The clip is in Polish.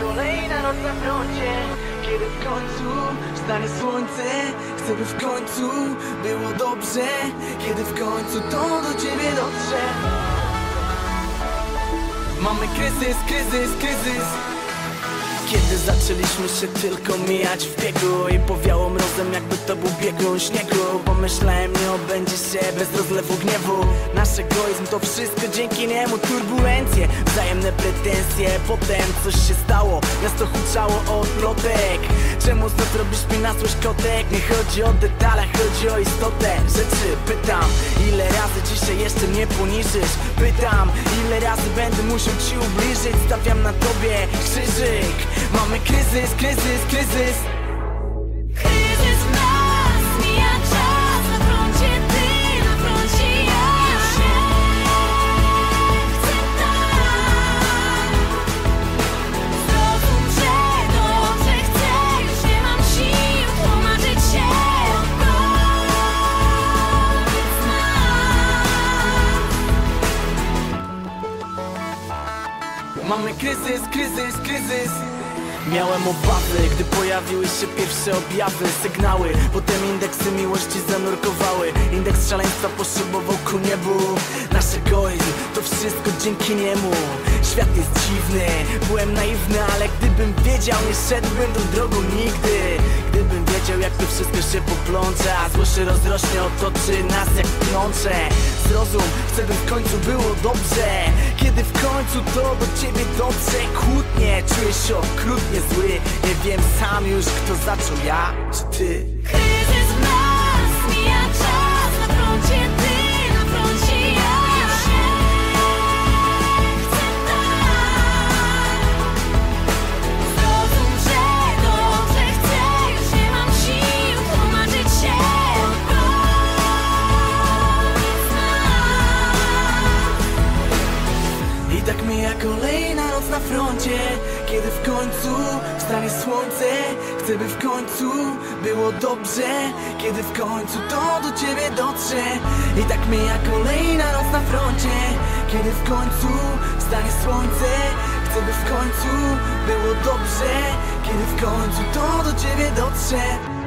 kolejna noc na froncie. Kiedy w końcu wstanie słońce Chcę by w końcu było dobrze. Kiedy w końcu to do ciebie dotrze. Mamy kryzys, kryzys, kryzys kiedy zaczęliśmy się tylko mijać w biegu I powiało mrozem jakby to był biegun śniegu Pomyślałem nie obędzie się bez rozlewu gniewu Nasz egoizm to wszystko dzięki niemu Turbulencje, wzajemne pretensje Potem coś się stało, miasto huczało od plotek Czemu znów robisz mi na złość kotek? Nie chodzi o detale, chodzi o istotę rzeczy Pytam, ile razy dzisiaj jeszcze mnie poniżysz? Pytam, ile razy będę musiał ci ubliżyć? Stawiam na tobie krzyżyk Mamy kryzys, kryzys, kryzys. Kryzys w nas, mija czas Na froncie ty, na froncie ja Już nie chcę tak. Zrozum, że dobrze chcę Już nie mam sił tłumaczyć się Koniec nas Mamy kryzys, kryzys, kryzys Miałem obawy, gdy pojawiły się pierwsze objawy Sygnały, potem indeksy miłości zanurkowały. Indeks szaleństwa poszybował ku niebu. Nasz egoizm, to wszystko dzięki niemu. Świat jest dziwny, byłem naiwny Ale gdybym wiedział, nie szedłbym tą drogą nigdy. Gdybym wiedział, jak to wszystko się poplącze A zło się rozrośnie, otoczy nas jak plącze Zrozum, chcę by w końcu było dobrze Kiedy w końcu to do ciebie dotrze. Kłótnie, czuję się okrutnie zły. Nie wiem sam już kto zaczął, ja czy ty mija kolejna noc na froncie. Kiedy w końcu wstanie słońce Chcę by w końcu było dobrze. Kiedy w końcu to do ciebie dotrze. I tak mija kolejna noc na froncie. Kiedy w końcu wstanie słońce Chcę by w końcu było dobrze. Kiedy w końcu to do ciebie dotrze